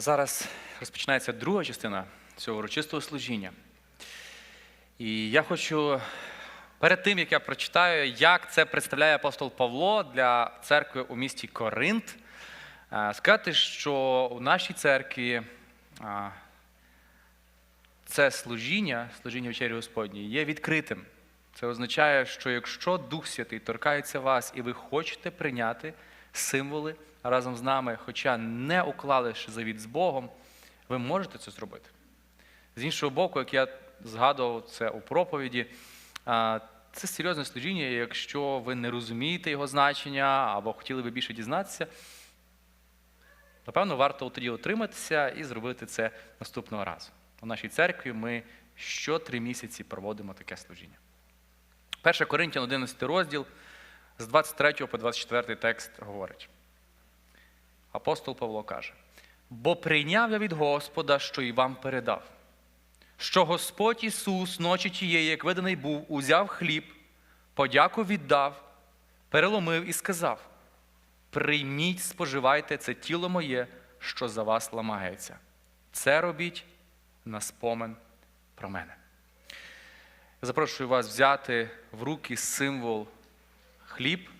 Зараз розпочинається друга частина цього урочистого служіння. І я хочу перед тим, як я прочитаю, як це представляє апостол Павло для церкви у місті Коринт, е, сказати, що у нашій церкві це служіння, служіння вечері Господній, є відкритим. Це означає, що якщо Дух Святий торкається вас і ви хочете прийняти символи разом з нами, хоча не уклали ще завіт з Богом, ви можете це зробити. З іншого боку, як я згадував це у проповіді, це серйозне служіння, якщо ви не розумієте його значення або хотіли би більше дізнатися, напевно, варто тоді отриматися і зробити це наступного разу. У нашій церкві ми що три місяці проводимо таке служіння. 1 Коринтян 11 розділ з 23 по 24 текст говорить. Апостол Павло каже: Бо прийняв я від Господа, що і вам передав, що Господь Ісус ночі тієї, як виданий був, узяв хліб, подяку віддав, переломив і сказав: Прийміть, споживайте це тіло моє, що за вас ламається. Це робіть на спомин про мене. Запрошую вас взяти в руки символ хліб,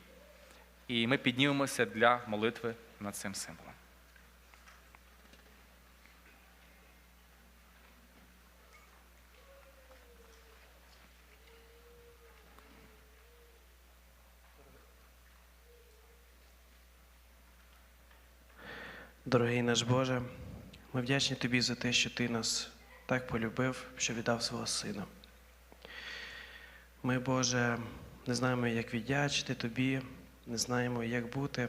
і ми піднімемося для молитви над цим символом. Дорогий наш Боже, ми вдячні Тобі за те, що Ти нас так полюбив, що віддав свого Сина. Ми, Боже, не знаємо, як віддячити Тобі, не знаємо, як бути,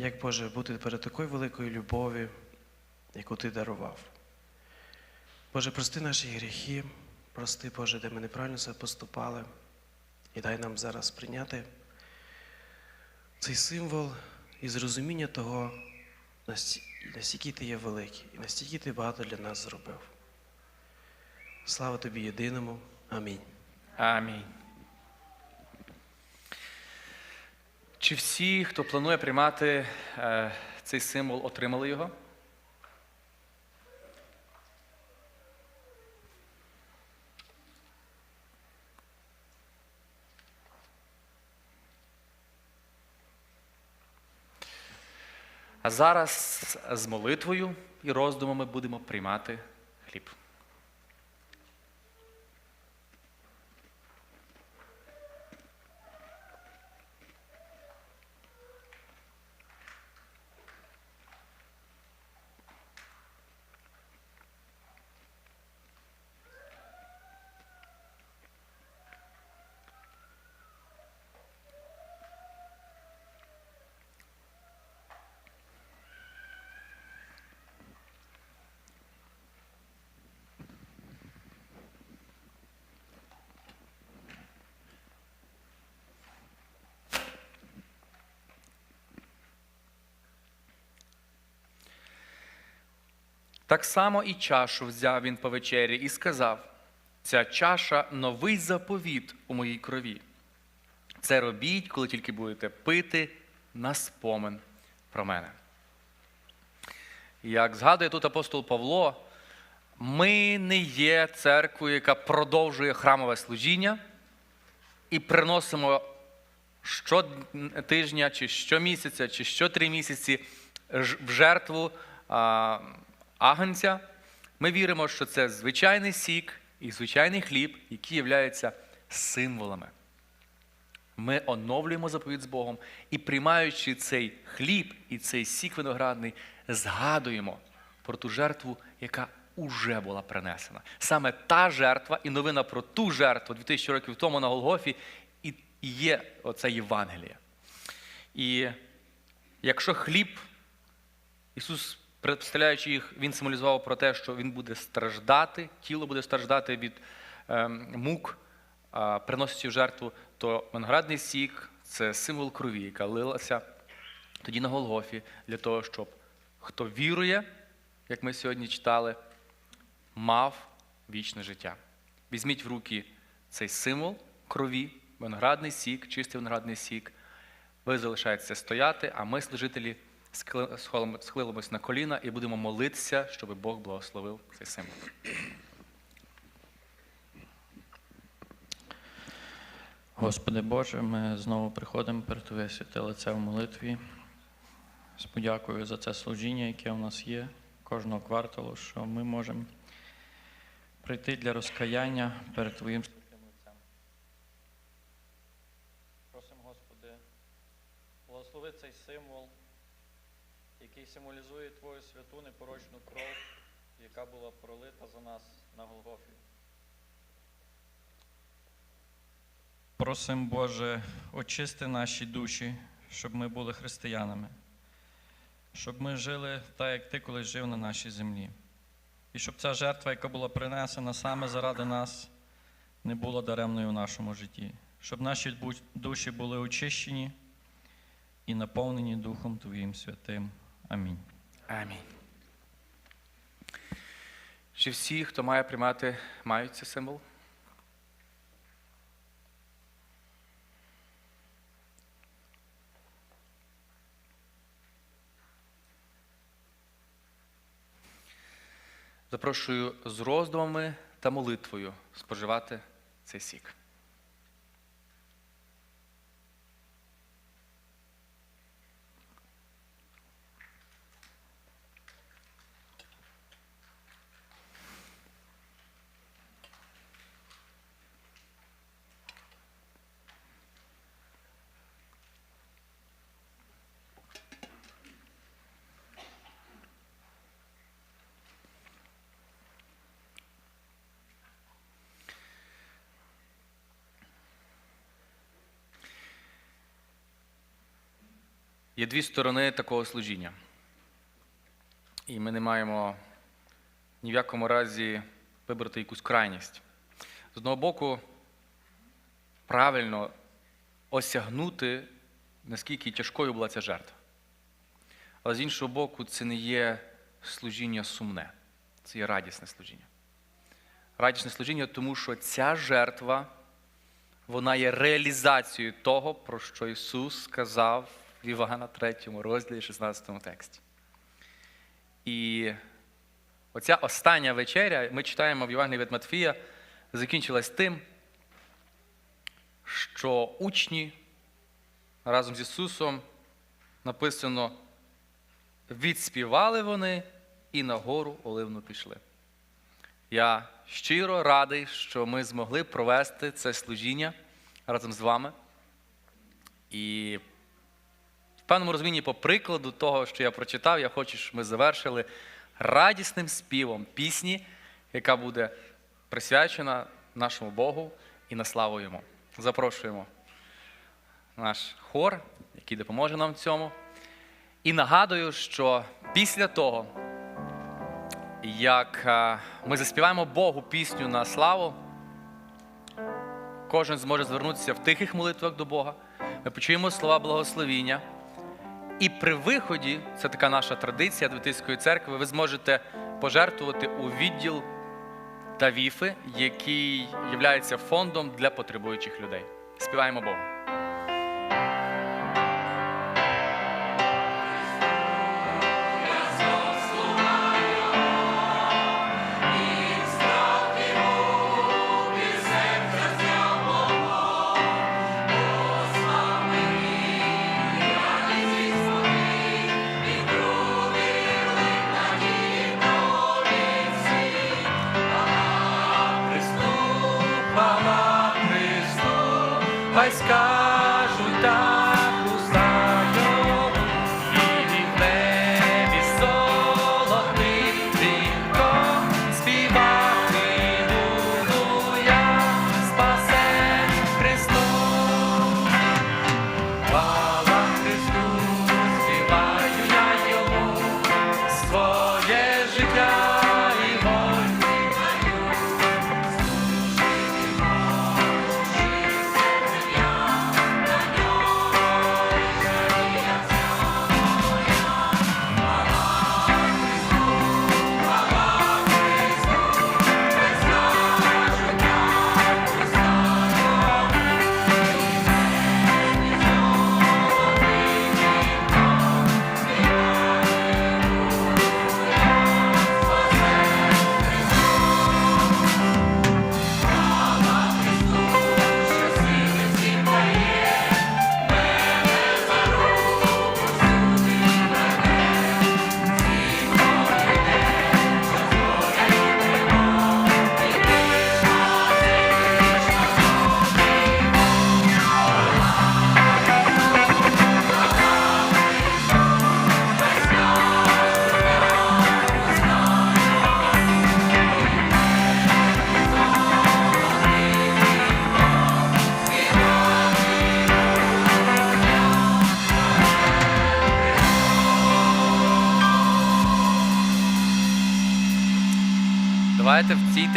як, Боже, бути перед такою великою любов'ю, яку Ти дарував. Боже, прости наші гріхи, прости, Боже, де ми неправильно себе поступали, і дай нам зараз прийняти цей символ і зрозуміння того, насті- настільки ти є великий і настільки ти багато для нас зробив. Слава тобі єдиному. Амінь. Амінь. Чи всі, хто планує приймати е, цей символ, отримали його? А зараз з молитвою і роздумами будемо приймати хліб. Так само і чашу взяв він по вечері і сказав: ця чаша новий заповіт у моїй крові. Це робіть, коли тільки будете пити на спомин про мене. Як згадує тут апостол Павло, ми не є церквою, яка продовжує храмове служіння і приносимо щотижня, чи щомісяця, чи щотри місяці в жертву агнця. Ми віримо, що це звичайний сік і звичайний хліб, які являються символами. Ми оновлюємо заповідь з Богом і, приймаючи цей хліб і цей сік виноградний, згадуємо про ту жертву, яка уже була принесена. Саме та жертва і новина про ту жертву 2000 років тому на Голгофі і є оце Євангеліє. І якщо хліб, Ісус, представляючи їх, Він символізував про те, що Він буде страждати, тіло буде страждати від ем, мук, приносячи в жертву, то виноградний сік це символ крові, яка лилася тоді на Голгофі, для того, щоб хто вірує, як ми сьогодні читали, мав вічне життя. Візьміть в руки цей символ крові, виноградний сік, чистий виноградний сік. Ви залишаєтеся стояти, а ми, служителі, схилимось на коліна і будемо молитися, щоб Бог благословив цей символ. Господи Боже, ми знову приходимо перед Твоє святе лице в молитві. З подякою за це служіння, яке у нас є кожного кварталу, що ми можемо прийти для розкаяння перед Твоїм святим лицем. Просимо, Господи, благослови цей символ, який символізує Твою святу непорочну кров, яка була пролита за нас на Голгофі. Просим, Боже, очисти наші душі, щоб ми були християнами, щоб ми жили так, як Ти колись жив на нашій землі. І щоб ця жертва, яка була принесена саме заради нас, не була даремною в нашому житті, щоб наші душі були очищені і наповнені Духом Твоїм святим. Амінь. Амінь. Чи всі, хто має приймати, мають цей символ? Запрошую з роздумами та молитвою споживати цей сік. Є дві сторони такого служіння. І ми не маємо ні в якому разі вибрати якусь крайність. З одного боку, правильно осягнути, наскільки тяжкою була ця жертва. Але з іншого боку, це не є служіння сумне, це є радісне служіння. Радісне служіння, тому що ця жертва, вона є реалізацією того, про що Ісус сказав в Івана 3 розділі 16 тексті. І оця остання вечеря, ми читаємо в Євангелії від Матфія, закінчилась тим, що учні разом з Ісусом написано, відспівали вони і на гору Оливну пішли. Я щиро радий, що ми змогли провести це служіння разом з вами. І певному розумінні, по прикладу того, що я прочитав, я хочу, щоб ми завершили радісним співом пісні, яка буде присвячена нашому Богу і на славу йому. Запрошуємо наш хор, який допоможе нам в цьому. І нагадую, що після того, як е, ми заспіваємо Богу пісню на славу, кожен зможе звернутися в тихих молитвах до Бога. Ми почуємо слова благословіння. І при виході, це така наша традиція Адвентистської церкви, ви зможете пожертвувати у відділ Тавіфи, який є фондом для потребуючих людей. Співаємо Богу.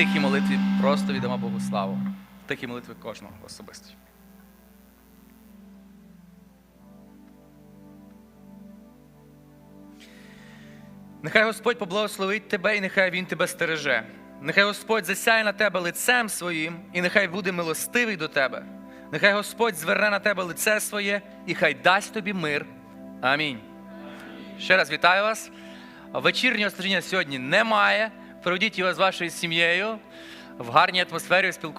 Тихій молитві просто віддамо Богу славу. В тихій молитві кожного особисто. Нехай Господь поблагословить тебе і нехай Він тебе стереже. Нехай Господь засяє на тебе лицем своїм, і нехай буде милостивий до тебе. Нехай Господь зверне на тебе лице своє і хай дасть тобі мир. Амінь. Ще раз вітаю вас. Вечірнього служіння сьогодні немає. Проведіть його з вашою сім'єю в гарній атмосфері спілкування.